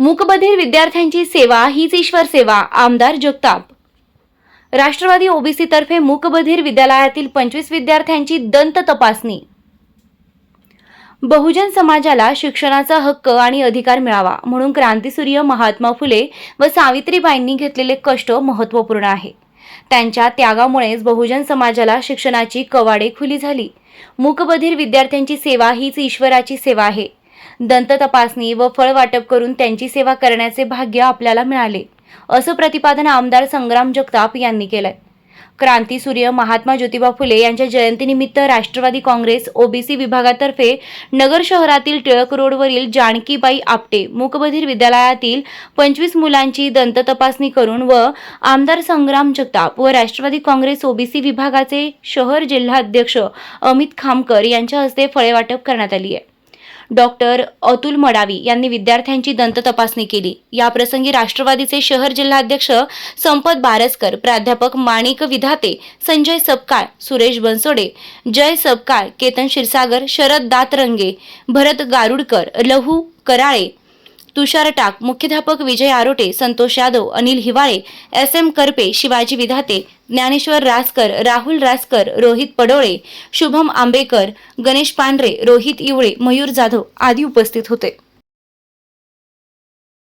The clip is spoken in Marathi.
मूकबधीर विद्यार्थ्यांची सेवा हीच ईश्वर सेवा आमदार जगताप. राष्ट्रवादी ओबीसीतर्फे मूकबधीर विद्यालयातील पंचवीस विद्यार्थ्यांची दंत तपासणी. बहुजन समाजाला शिक्षणाचा हक्क आणि अधिकार मिळावा म्हणून क्रांतीसूर्य महात्मा फुले व सावित्रीबाईंनी घेतलेले कष्ट महत्त्वपूर्ण आहे. त्यांच्या त्यागामुळेच बहुजन समाजाला शिक्षणाची कवाडे खुली झाली. मूकबधीर विद्यार्थ्यांची सेवा हीच ईश्वराची सेवा आहे. दंत तपासणी व फळ वाटप करून त्यांची सेवा करण्याचे भाग्य आपल्याला मिळाले असं प्रतिपादन आमदार संग्राम जगताप यांनी केलंय. क्रांती सूर्य महात्मा ज्योतिबा फुले यांच्या जयंतीनिमित्त राष्ट्रवादी काँग्रेस ओबीसी विभागातर्फे नगर शहरातील टिळक रोडवरील जानकीबाई आपटे मूकबधीर विद्यालयातील पंचवीस मुलांची दंत तपासणी करून व आमदार संग्राम जगताप व राष्ट्रवादी काँग्रेस ओबीसी विभागाचे शहर जिल्हाध्यक्ष अमित खामकर यांच्या हस्ते फळे वाटप करण्यात आली आहे. डॉक्टर अतुल मडावी यांनी विद्यार्थ्यांची दंत तपासणी केली. याप्रसंगी राष्ट्रवादीचे शहर जिल्हाध्यक्ष संपत बारसकर प्राध्यापक माणिक विधाते संजय सपकाळ सुरेश बनसोडे जय सपकाळ केतन क्षीरसागर शरद दातरंगे भरत गारुडकर लहू कराळे तुषार टाक मुख्याध्यापक विजय आरोटे संतोष यादव अनिल हिवाळे एस एम करपे शिवाजी विधाते ज्ञानेश्वर रासकर राहुल रासकर रोहित पडोळे शुभम आंबेकर गणेश पांढरे रोहित इवळे मयूर जाधव आदी उपस्थित होते.